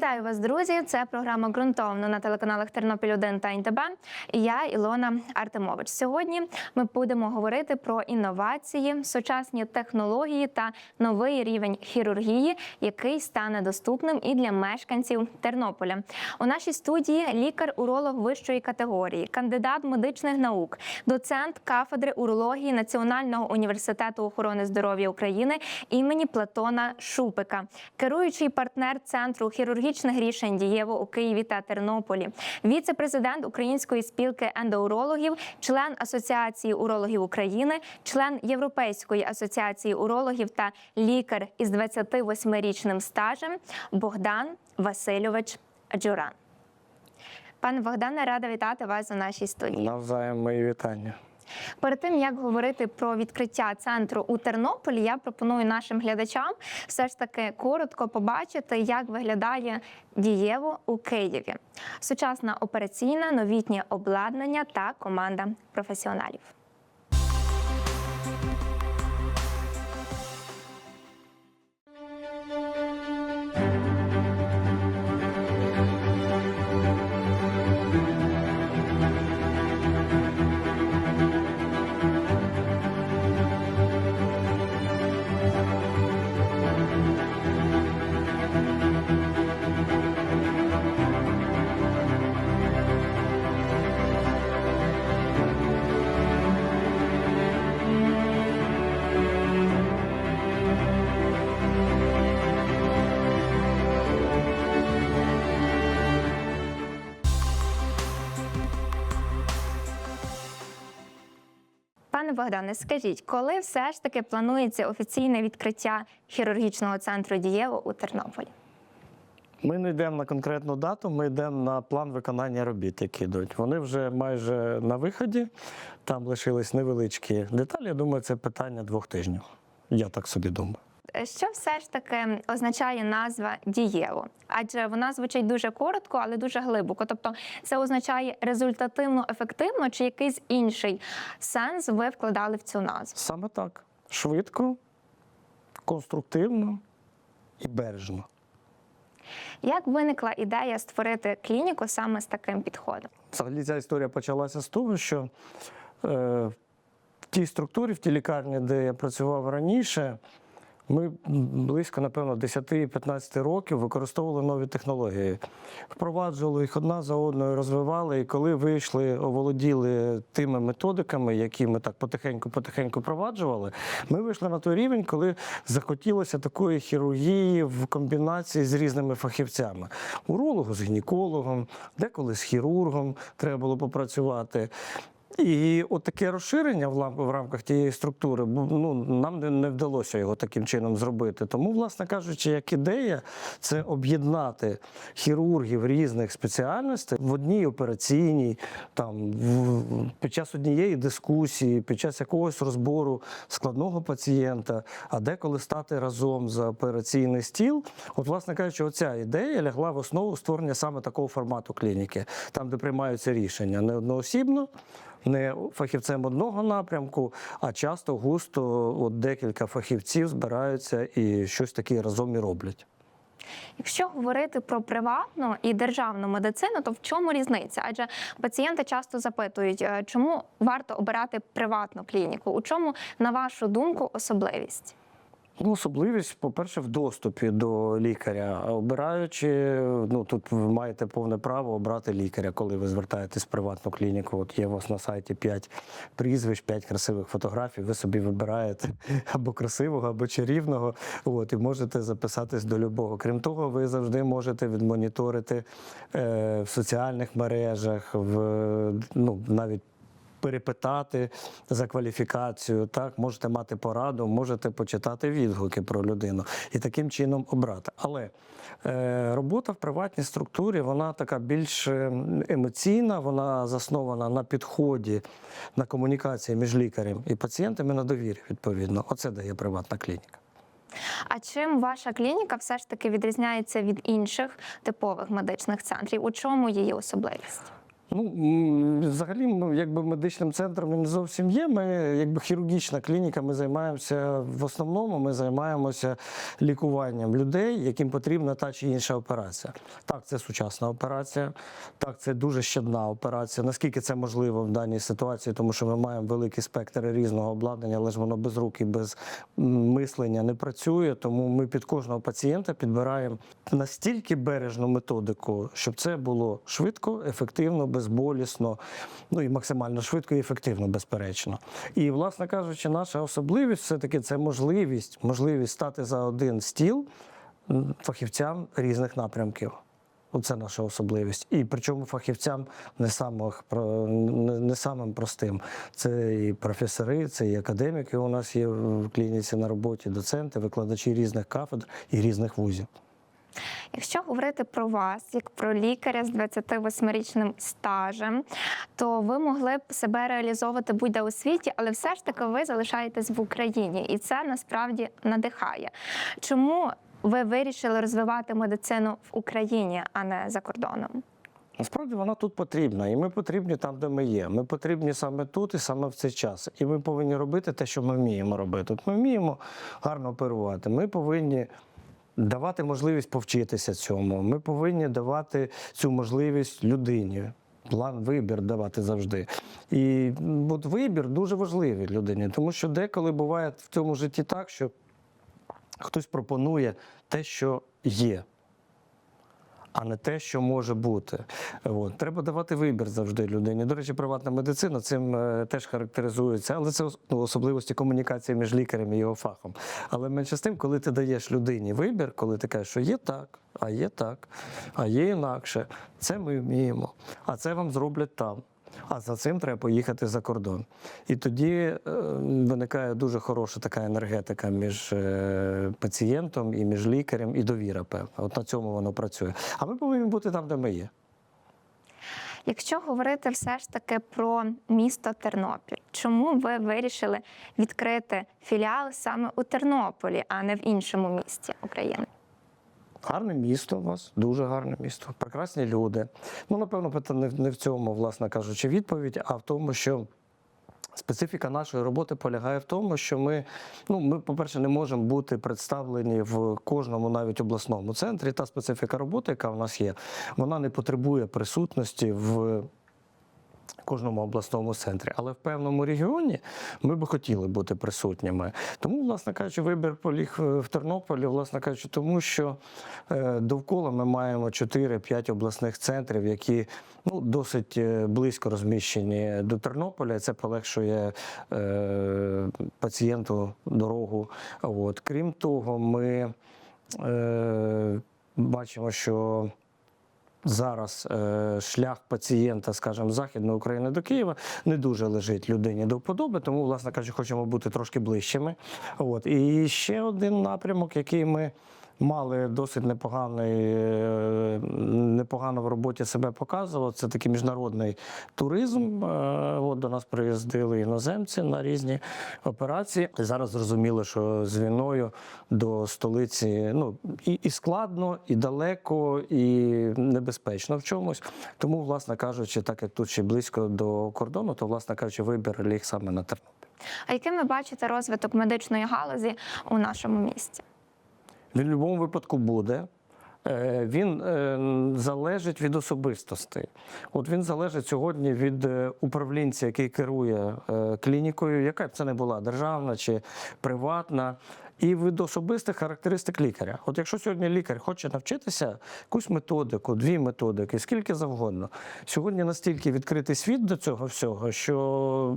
Вітаю вас, друзі! Це програма ґрунтовно на телеканалах Тернопіль 1 та НТБ. І Я Ілона Артемович. Сьогодні ми будемо говорити про інновації, сучасні технології та новий рівень хірургії, який стане доступним і для мешканців Тернополя. У нашій студії лікар-уролог вищої категорії, кандидат медичних наук, доцент кафедри урології Національного університету охорони здоров'я України імені Платона Шупика, керуючий партнер центру хірургічних рішень дієво у Києві та Тернополі, віце-президент Української спілки ендоурологів, член Асоціації урологів України, член Європейської асоціації урологів та лікар із 28-річним стажем Богдан Васильович Джуран. Пане Богдане, рада вітати вас у нашій студії. Навзаєм мої вітання. Перед тим як говорити про відкриття центру у Тернополі, я пропоную нашим глядачам все ж таки коротко побачити, як виглядає дієво у Києві. Сучасна операційна, новітнє обладнання та команда професіоналів. Пане Богдане, скажіть, коли все ж таки планується офіційне відкриття хірургічного центру дієво у Тернополі? Ми не йдемо на конкретну дату, ми йдемо на план виконання робіт, які йдуть. Вони вже майже на виході, там лишились невеличкі деталі. Я думаю, це питання двох тижнів. Я так собі думаю. Що все ж таки означає назва дієво? Адже вона звучить дуже коротко, але дуже глибоко. Тобто, це означає результативно, ефективно чи якийсь інший сенс ви вкладали в цю назву? Саме так. Швидко, конструктивно і бережно. Як виникла ідея створити клініку саме з таким підходом? Взагалі ця історія почалася з того, що е, в тій структурі, в тій лікарні, де я працював раніше, ми близько, напевно, 10-15 років використовували нові технології. Впроваджували їх одна за одною, розвивали. І коли вийшли, оволоділи тими методиками, які ми так потихеньку-потихеньку впроваджували, ми вийшли на той рівень, коли захотілося такої хірургії в комбінації з різними фахівцями. Урологу з гінекологом, деколи з хірургом треба було попрацювати. І от таке розширення в рамках тієї структури ну, нам не, не вдалося його таким чином зробити. Тому, власне кажучи, як ідея, це об'єднати хірургів різних спеціальностей в одній операційній, там в, під час однієї дискусії, під час якогось розбору складного пацієнта, а деколи стати разом за операційний стіл. От, власне кажучи, оця ідея лягла в основу створення саме такого формату клініки, там, де приймаються рішення не одноосібно не фахівцем одного напрямку, а часто густо от декілька фахівців збираються і щось таке разом і роблять. Якщо говорити про приватну і державну медицину, то в чому різниця? Адже пацієнти часто запитують, е, чому варто обирати приватну клініку? У чому, на вашу думку, особливість? Ну, особливість, по-перше, в доступі до лікаря. Обираючи, ну тут ви маєте повне право обрати лікаря, коли ви звертаєтесь в приватну клініку. От є у вас на сайті 5 прізвищ, 5 красивих фотографій. Ви собі вибираєте або красивого, або чарівного. От, і можете записатись до любого. Крім того, ви завжди можете відмоніторити е, в соціальних мережах, в ну навіть перепитати за кваліфікацію, так можете мати пораду, можете почитати відгуки про людину і таким чином обрати. Але е, робота в приватній структурі вона така більш е, емоційна, вона заснована на підході, на комунікації між лікарем і пацієнтом і на довірі. Відповідно, оце дає приватна клініка. А чим ваша клініка все ж таки відрізняється від інших типових медичних центрів? У чому її особливість? Ну, взагалі, ну, якби медичним центром не зовсім є. Ми, якби хірургічна клініка, ми займаємося в основному, ми займаємося лікуванням людей, яким потрібна та чи інша операція. Так, це сучасна операція, так, це дуже щадна операція. Наскільки це можливо в даній ситуації, тому що ми маємо великий спектр різного обладнання, але ж воно без рук і без мислення не працює. Тому ми під кожного пацієнта підбираємо настільки бережну методику, щоб це було швидко, ефективно, безболісно, ну і максимально швидко і ефективно, безперечно. І, власне кажучи, наша особливість все-таки це можливість, можливість стати за один стіл фахівцям різних напрямків. Оце наша особливість. І причому фахівцям не, самих, не, самим простим. Це і професори, це і академіки у нас є в клініці на роботі, доценти, викладачі різних кафедр і різних вузів. Якщо говорити про вас, як про лікаря з 28-річним стажем, то ви могли б себе реалізовувати будь-де у світі, але все ж таки ви залишаєтесь в Україні, і це насправді надихає. Чому ви вирішили розвивати медицину в Україні, а не за кордоном? Насправді вона тут потрібна, і ми потрібні там, де ми є. Ми потрібні саме тут і саме в цей час. І ми повинні робити те, що ми вміємо робити. От ми вміємо гарно оперувати. Ми повинні давати можливість повчитися цьому. Ми повинні давати цю можливість людині. План вибір давати завжди. І от вибір дуже важливий людині, тому що деколи буває в цьому житті так, що хтось пропонує те, що є а не те, що може бути. От. Треба давати вибір завжди людині. До речі, приватна медицина цим е, теж характеризується, але це ну, особливості комунікації між лікарем і його фахом. Але менше з тим, коли ти даєш людині вибір, коли ти кажеш, що є так, а є так, а є інакше, це ми вміємо, а це вам зроблять там. А за цим треба поїхати за кордон. І тоді е, виникає дуже хороша така енергетика між е, пацієнтом і між лікарем, і довіра, певна. От на цьому воно працює. А ми повинні бути там, де ми є. Якщо говорити все ж таки про місто Тернопіль, чому ви вирішили відкрити філіал саме у Тернополі, а не в іншому місті України? Гарне місто у вас, дуже гарне місто, прекрасні люди. Ну, напевно, питання не в- цьому, власне кажучи, відповідь, а в тому, що. Специфіка нашої роботи полягає в тому, що ми, ну, ми, по-перше, не можемо бути представлені в кожному навіть обласному центрі. Та специфіка роботи, яка в нас є, вона не потребує присутності в кожному обласному центрі. Але в певному регіоні ми би хотіли бути присутніми. Тому, власне кажучи, вибір поліг е, в Тернополі, власне кажучи, тому що е, довкола ми маємо 4-5 обласних центрів, які ну, досить е, близько розміщені до Тернополя. Це полегшує е, пацієнту дорогу. От. Крім того, ми е, бачимо, що Зараз е, шлях пацієнта, скажімо, Західної України до Києва не дуже лежить людині до вподоби, тому, власне кажучи, хочемо бути трошки ближчими. От. І ще один напрямок, який ми мали досить непоганий, е, непогано в роботі себе показував, це такий міжнародний туризм. Е, От до нас приїздили іноземці на різні операції. Зараз зрозуміло, що з війною до столиці ну, і, і складно, і далеко, і небезпечно в чомусь. Тому, власне кажучи, так як тут ще близько до кордону, то, власне кажучи, вибір ліг саме на Тернопіль. А яким ви бачите розвиток медичної галузі у нашому місті? Він в будь-якому випадку буде. Е, Він е, залежить від особистостей. От він залежить сьогодні від е, управлінця, який керує клінікою, яка б це не була державна чи приватна, і від особистих характеристик лікаря. От якщо сьогодні лікар хоче навчитися якусь методику, дві методики, скільки завгодно, сьогодні настільки відкритий світ до цього всього, що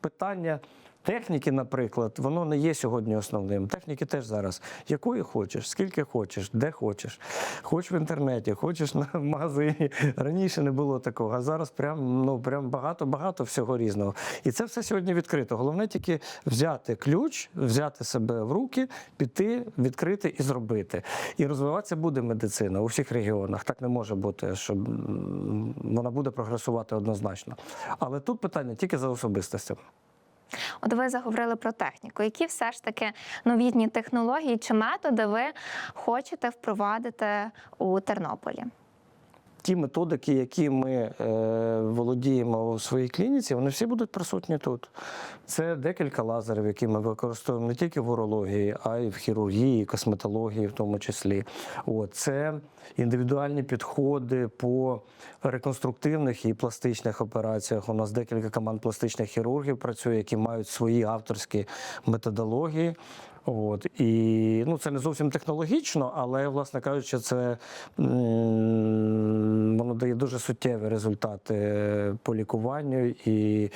питання. Техніки, наприклад, воно не є сьогодні основним. Техніки теж зараз. Якої хочеш, скільки хочеш, де хочеш. Хоч в інтернеті, хочеш на магазині. Раніше не було такого, а зараз прям, ну, прям багато-багато всього різного. І це все сьогодні відкрито. Головне тільки взяти ключ, взяти себе в руки, піти, відкрити і зробити. І розвиватися буде медицина у всіх регіонах. Так не може бути, щоб вона буде прогресувати однозначно. Але тут питання тільки за особистостями. От ви заговорили про техніку. Які все ж таки новітні технології чи методи ви хочете впровадити у Тернополі? Ті методики, які ми е, володіємо у своїй клініці, вони всі будуть присутні тут. Це декілька лазерів, які ми використовуємо не тільки в урології, а й в хірургії, косметології, в тому числі. От, це індивідуальні підходи по реконструктивних і пластичних операціях. У нас декілька команд пластичних хірургів працює, які мають свої авторські методології. От і ну це не зовсім технологічно, але власне кажучи, це воно дає дуже суттєві результати по лікуванню. І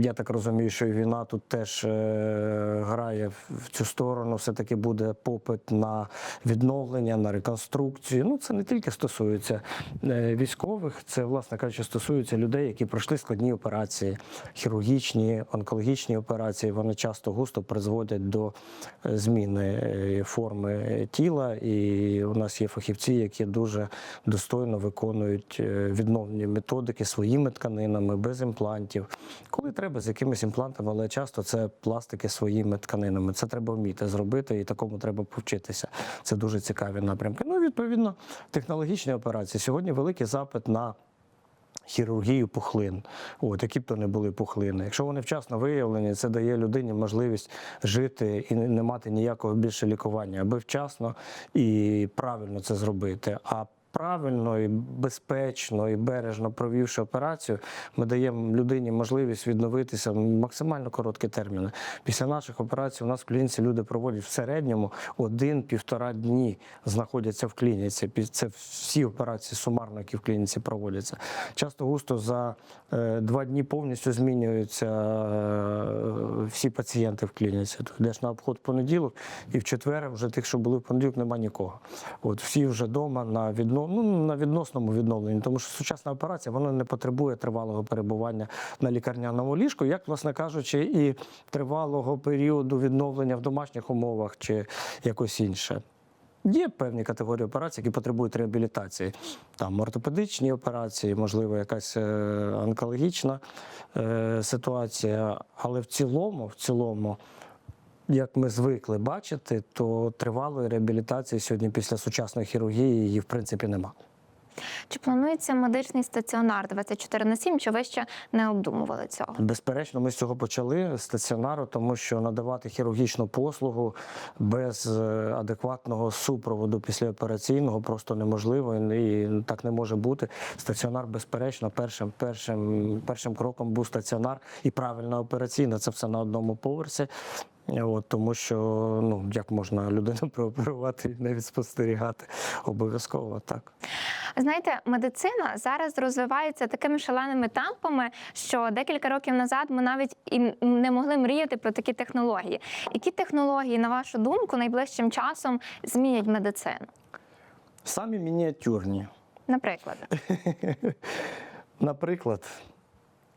я так розумію, що і війна тут теж е, грає в- в цю сторону. Все таки буде попит на відновлення, на реконструкцію. Ну це не тільки стосується е, військових, це власне кажучи, стосується людей, які пройшли складні операції, хірургічні, онкологічні операції. Вони часто густо призводять до е, зміни е, форми тіла. І у нас є фахівці, які дуже достойно виконують е, відновлені методики своїми тканинами, без імплантів. Коли треба з якимись імплантами, але часто це пластики своїми тканинами. Це треба вміти зробити, і такому треба повчитися. Це дуже цікаві напрямки. Ну, відповідно, технологічні операції. Сьогодні великий запит на хірургію пухлин, от, які б то не були пухлини. Якщо вони вчасно виявлені, це дає людині можливість жити і не мати ніякого більше лікування, аби вчасно і правильно це зробити. А Правильно і безпечно і бережно провівши операцію, ми даємо людині можливість відновитися в максимально короткі терміни. Після наших операцій у нас в клініці люди проводять в середньому один-півтора дні знаходяться в клініці. Це всі операції сумарно, які в клініці проводяться. Часто густо за е, два дні повністю змінюються е, всі пацієнти в клініці. Ти йдеш на обход в понеділок, і в четвер вже тих, що були в понеділок, нема нікого. От всі вже вдома на відно, ну, на відносному відновленні, тому що сучасна операція вона не потребує тривалого перебування на лікарняному ліжку, як, власне кажучи, і тривалого періоду відновлення в домашніх умовах чи якось інше. Є певні категорії операцій, які потребують реабілітації. Там ортопедичні операції, можливо, якась е, онкологічна е, ситуація. Але в цілому, в цілому, як ми звикли бачити, то тривалої реабілітації сьогодні після сучасної хірургії її в принципі нема. Чи планується медичний стаціонар 24 на 7, чи ви ще не обдумували цього? Безперечно, ми з цього почали з стаціонару, тому що надавати хірургічну послугу без е, адекватного супроводу післяопераційного просто неможливо і так не може бути. Стаціонар, безперечно, першим, першим, першим кроком був стаціонар і правильна операційна. Це все на одному поверсі. От, тому що ну як можна людину прооперувати і навіть спостерігати обов'язково так. Знаєте, медицина зараз розвивається такими шаленими темпами, що декілька років назад ми навіть і не могли мріяти про такі технології. Які технології, на вашу думку, найближчим часом змінять медицину? Самі мініатюрні. Наприклад, Наприклад,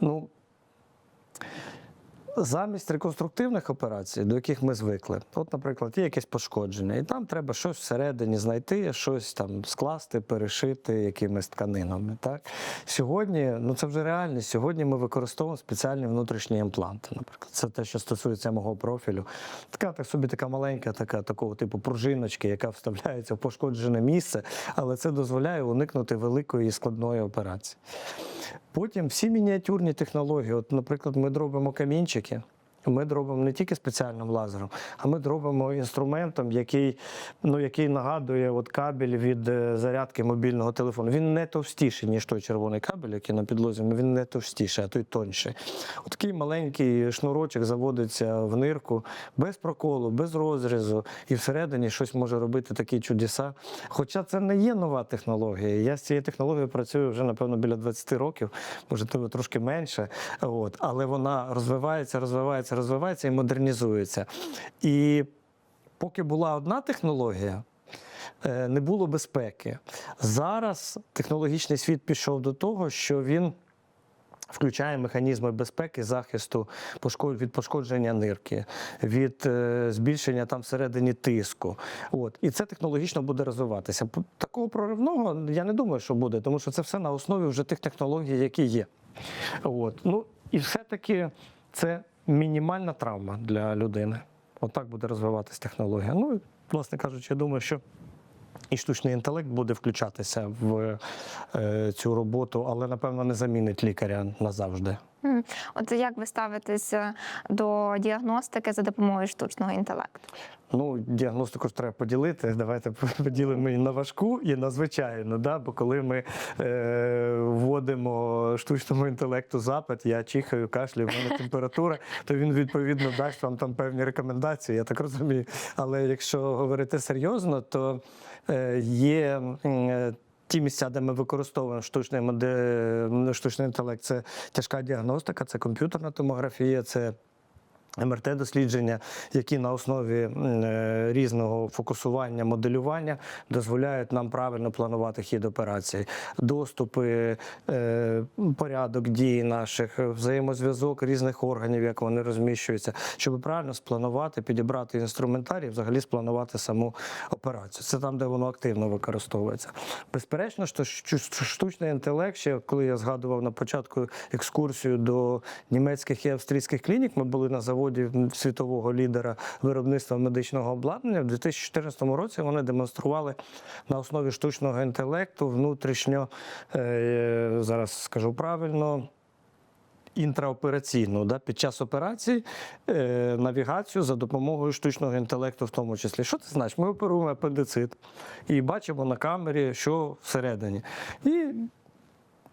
ну, замість реконструктивних операцій, до яких ми звикли, от, наприклад, є якесь пошкодження, і там треба щось всередині знайти, щось там скласти, перешити якимись тканинами. Так? Сьогодні, ну це вже реальність. Сьогодні ми використовуємо спеціальні внутрішні імпланти. Наприклад, це те, що стосується мого профілю. Така так собі така маленька, така такого типу пружиночки, яка вставляється в пошкоджене місце, але це дозволяє уникнути великої і складної операції. Потім всі мініатюрні технології. От, наприклад, ми робимо you. Ми робимо не тільки спеціальним лазером, а ми робимо інструментом, який, ну, який нагадує от кабель від е, зарядки мобільного телефону. Він не товстіший, ніж той червоний кабель, який на підлозі, він не товстіший, а той тонший. От такий маленький шнурочок заводиться в нирку без проколу, без розрізу, і всередині щось може робити такі чудеса. Хоча це не є нова технологія. Я з цією технологією працюю вже, напевно, біля 20 років, може трошки менше. От, але вона розвивається, розвивається, розвивається і модернізується. І поки була одна технологія, е, не було безпеки. Зараз технологічний світ пішов до того, що він. Включає механізми безпеки, захисту від пошкодження нирки, від е, збільшення там всередині тиску. От. І це технологічно буде розвиватися. Такого проривного я не думаю, що буде, тому що це все на основі вже тих технологій, які є. От. Ну, і все-таки це мінімальна травма для людини. Отак буде розвиватися технологія. Ну, власне кажучи, я думаю, що І штучний інтелект буде включатися в е, цю роботу, але напевно не замінить лікаря назавжди. От як ви ставитесь до діагностики за допомогою штучного інтелекту? Ну, діагностику ж треба поділити. Давайте поділимо і на важку, і на звичайну. Да? Бо коли ми е, вводимо штучному інтелекту запит, я чихаю, кашлю, в мене температура, то він відповідно дасть вам там певні рекомендації, я так розумію. Але якщо говорити серйозно, то е, є. е, Ті місця, де ми використовуємо штучний, штучний інтелект, це тяжка діагностика, це комп'ютерна томографія, це МРТ-дослідження, які на основі е, різного фокусування, моделювання дозволяють нам правильно планувати хід операції, доступи, е, порядок дій наших, взаємозв'язок різних органів, як вони розміщуються, щоб правильно спланувати, підібрати інструментарій, взагалі спланувати саму операцію. Це там, де воно активно використовується. Безперечно, що штучний інтелект, ще коли я згадував на початку екскурсію до німецьких і австрійських клінік, ми були на заводі світового лідера виробництва медичного обладнання. В 2014 році вони демонстрували на основі штучного інтелекту внутрішньо, е, зараз скажу правильно. Інтраопераційну да, під час операції е, навігацію за допомогою штучного інтелекту, в тому числі. Що це значить? Ми оперуємо апендицит і бачимо на камері, що всередині. І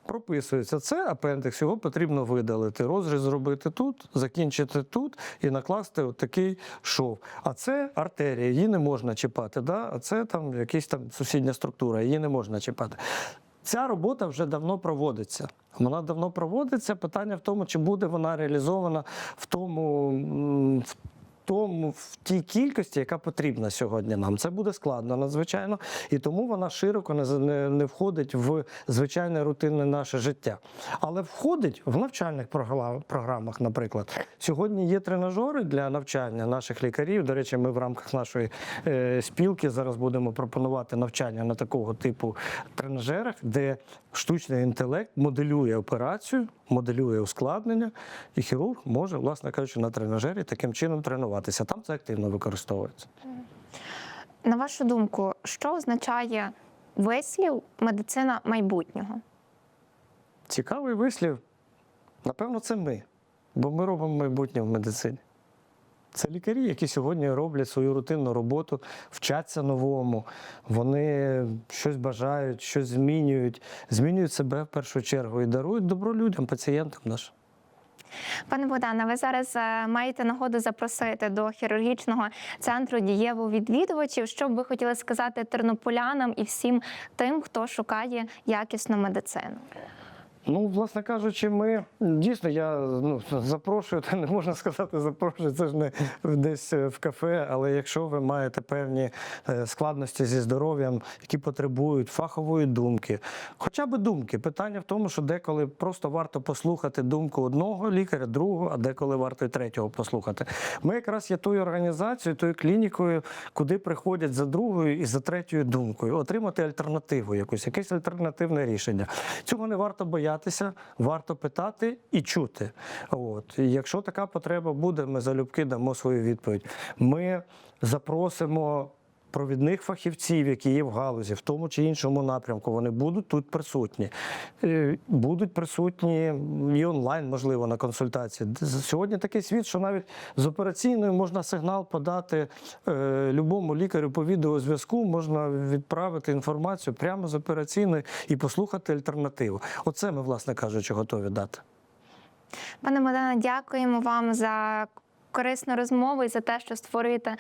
прописується це апендикс, його потрібно видалити. Розріз зробити тут, закінчити тут і накласти от такий шов. А це артерія, її не можна чіпати. Да? А це там якась там сусідня структура, її не можна чіпати. Ця робота вже давно проводиться. Вона давно проводиться. Питання в тому, чи буде вона реалізована в тому. в тому в тій кількості, яка потрібна сьогодні нам. Це буде складно надзвичайно, і тому вона широко не, не, входить в звичайне рутинне наше життя. Але входить в навчальних програмах, наприклад. Сьогодні є тренажери для навчання наших лікарів. До речі, ми в рамках нашої е, спілки зараз будемо пропонувати навчання на такого типу тренажерах, де штучний інтелект моделює операцію, моделює ускладнення, і хірург може, власне кажучи, на тренажері таким чином тренуватися. Там це активно використовується. На вашу думку, що означає вислів медицина майбутнього? Цікавий вислів. Напевно, це ми, бо ми робимо майбутнє в медицині. Це лікарі, які сьогодні роблять свою рутинну роботу, вчаться новому. Вони щось бажають, щось змінюють, змінюють себе в першу чергу і дарують добро людям, пацієнтам нашим. Пане Богдане, ви зараз е, маєте нагоду запросити до хірургічного центру дієву відвідувачів. Що б ви хотіли сказати тернополянам і всім тим, хто шукає якісну медицину? Ну, власне кажучи, ми дійсно я ну, запрошую, та не можна сказати запрошую, це ж не десь в кафе. Але якщо ви маєте певні е, складності зі здоров'ям, які потребують фахової думки, хоча б думки, питання в тому, що деколи просто варто послухати думку одного лікаря, другого, а деколи варто і третього послухати. Ми якраз є тою організацією, тою клінікою, куди приходять за другою і за третьою думкою, отримати альтернативу, якусь якесь альтернативне рішення. Цього не варто боятися, варто питати і чути. От і якщо така потреба буде, ми залюбки дамо свою відповідь. Ми запросимо. Провідних фахівців, які є в галузі, в тому чи іншому напрямку, вони будуть тут присутні. Е, Будуть присутні і онлайн, можливо, на консультації. Сьогодні такий світ, що навіть з операційною можна сигнал подати е, любому лікарю по відеозв'язку, можна відправити інформацію прямо з операційної і послухати альтернативу. Оце ми, власне кажучи, готові дати. Пане Богдане, дякуємо вам за корисну розмову і за те, що створюєте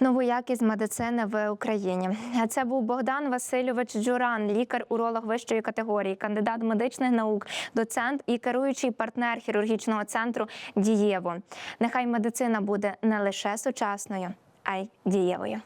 нову якість медицини в Україні. Це був Богдан Васильович Джуран, лікар-уролог вищої категорії, кандидат медичних наук, доцент і керуючий партнер хірургічного центру Дієво. Нехай медицина буде не лише сучасною, а й дієвою.